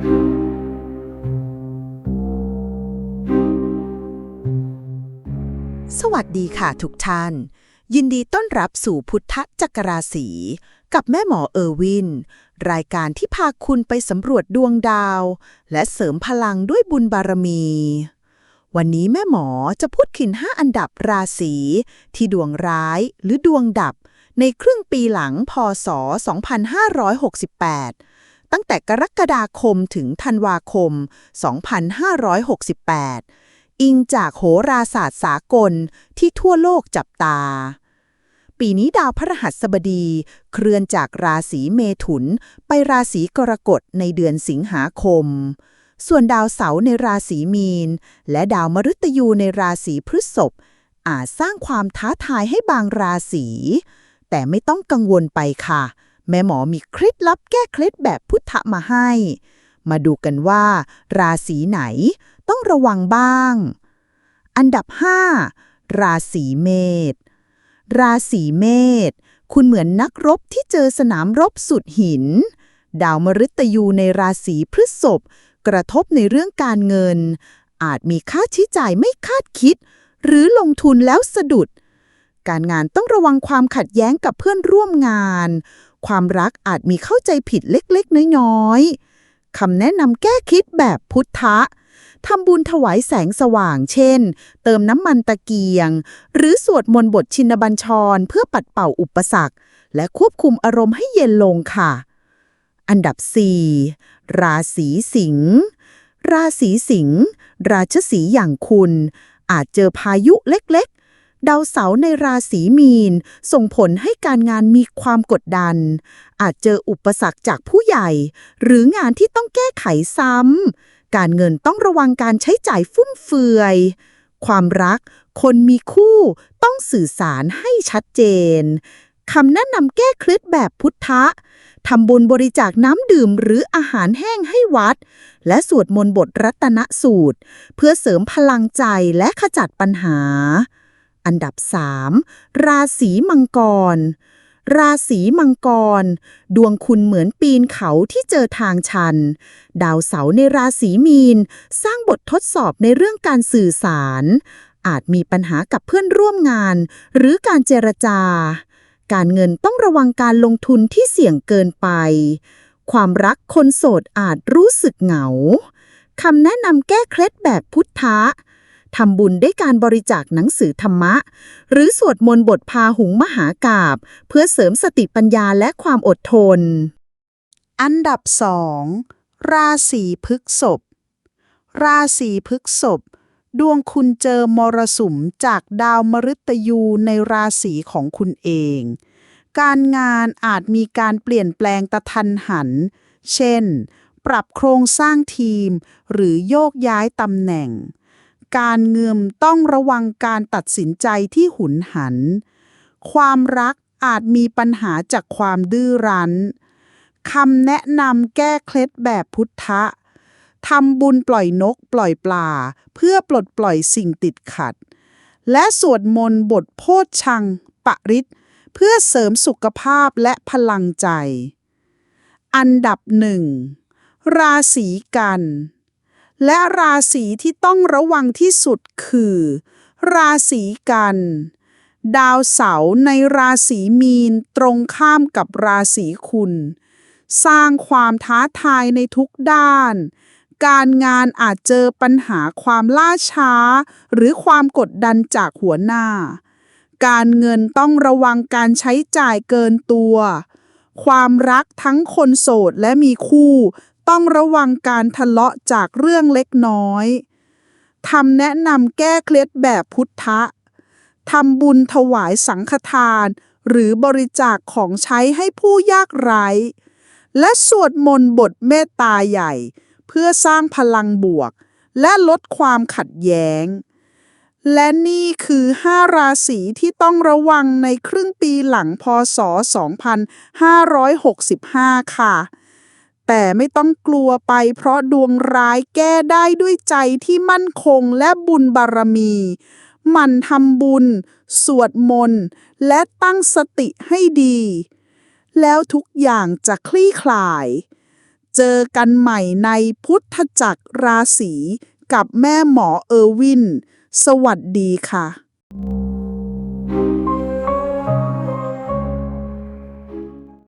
สวัสดีค่ะทุกท่าน ยินดีต้อนรับสู่พุทธจักราศี กับแม่หมอเออร์วิน รายการที่พาคุณไปสำรวจดวงดาว และเสริมพลังด้วยบุญบารมี วันนี้แม่หมอจะพูดขินห้าอันดับราศีที่ดวงร้ายหรือดวงดับในครึ่งปีหลังพศ 2568 ตั้งแต่กรกฎาคมถึงธันวาคม 2568 อิงจากโหราศาสตร์สากลที่ทั่วโลกจับตา ปีนี้ดาวพฤหัสบดี เคลื่อนจากราศีเมถุน ไปราศีกรกฎในเดือนสิงหาคม ส่วนดาวเสาร์ในราศีมีน และดาวมฤตยูในราศีพฤษภอาจสร้างความท้าทายให้บางราศี แต่ไม่ต้องกังวลไปค่ะ แม่หมอมีเคล็ดลับแก้เคล็ดแบบพุทธมาให้ มาดูกันว่า ราศีไหนต้องระวังบ้าง อันดับ 5 ราศีเมษ ราศีเมษ คุณเหมือนนักรบที่เจอสนามรบสุดหิน ดาวมฤตยูในราศีพฤษภกระทบในเรื่องการเงิน อาจมีค่าใช้จ่ายไม่คาดคิด หรือลงทุนแล้วสะดุด การงานต้องระวังความขัดแย้งกับเพื่อนร่วมงาน ความรักอาจมีเข้าใจผิดเล็กๆ น้อยๆคำแนะนำแก้คิดแบบพุทธะทำบุญถวายแสงสว่าง เช่น เติมน้ำมันตะเกียง หรือสวดมนต์บทชินบัญชร เพื่อปัดเป่าอุปสรรค และควบคุมอารมณ์ให้เย็นลงค่ะ อันดับ 4 ราศีสิงห์ราศีสิงห์ราชสีอย่างคุณ อาจเจอพายุเล็กๆ ดาวเสาร์ในราศีมีน ส่งผลให้การงานมีความกดดัน อาจเจออุปสรรคจากผู้ใหญ่ หรืองานที่ต้องแก้ไขซ้ำ การเงินต้องระวังการใช้จ่ายฟุ่มเฟือย ความรัก คนมีคู่ต้องสื่อสารให้ชัดเจนคำแนะนำแก้เคล็ดแบบพุทธะทำบุญบริจาคน้ำดื่มหรืออาหารแห้งให้วัด และสวดมนต์บทรัตนสูตร เพื่อเสริมพลังใจและขจัดปัญหา อันดับ 3 ราศีมังกร ราศีมังกร ดวงคุณเหมือนปีนเขาที่เจอทางชัน ดาวเสาร์ในราศีมีน สร้างบททดสอบในเรื่องการสื่อสาร อาจมีปัญหากับเพื่อนร่วมงาน หรือการเจรจา การเงินต้องระวังการลงทุนที่เสี่ยงเกินไป ความรักคนโสดอาจรู้สึกเหงาคำแนะนำแก้เคล็ดแบบพุทธะ ทำบุญด้วยการบริจาคหนังสือธรรมะ หรือสวดมนต์บทพาหุงมหากาบ เพื่อเสริมสติปัญญาและความอดทน อันดับ2ราศีพฤกษภราศีพฤกษภดวงคุณเจอมรสุมจากดาวมฤตยูในราศีของคุณเอง การงานอาจมีการเปลี่ยนแปลงตะทันหัน เช่น ปรับโครงสร้างทีม หรือโยกย้ายตำแหน่ง การเงินต้องระวังการตัดสินใจที่หุนหัน ความรักอาจมีปัญหาจากความดื้อรั้นคำแนะนำแก้เคล็ดแบบพุทธะทำบุญปล่อยนกปล่อยปลา เพื่อปลดปล่อยสิ่งติดขัด และสวดมนต์บทโพชชังปริตเพื่อเสริมสุขภาพและพลังใจ อันดับหนึ่งราศีกัน และราศีที่ต้องระวังที่สุดคือ ราศีกัน ดาวเสาร์ในราศีมีนตรงข้ามกับราศีคุณ สร้างความท้าทายในทุกด้าน การงานอาจเจอปัญหาความล่าช้า หรือความกดดันจากหัวหน้า การเงินต้องระวังการใช้จ่ายเกินตัว ความรักทั้งคนโสดและมีคู่ ต้องระวังการทะเลาะจากเรื่องเล็กน้อยทำแนะนำแก้เคล็ดแบบพุทธะทำบุญถวายสังฆทาน หรือบริจาคของใช้ให้ผู้ยากไร้ และสวดมนต์บทเมตตาใหญ่ เพื่อสร้างพลังบวก และลดความขัดแย้ง และนี่คือ 5 ราศีที่ต้องระวังในครึ่งปีหลังพศ 2565 ค่ะ แต่ไม่ต้องกลัวไปเพราะดวงร้ายแก้ได้ด้วยใจที่มั่นคงและบุญบารมีมันทำบุญ สวดมนต์ และตั้งสติให้ดี แล้วทุกอย่างจะคลี่คลาย เจอกันใหม่ในพุทธจักรราศีกับแม่หมอเออร์วิน สวัสดีค่ะ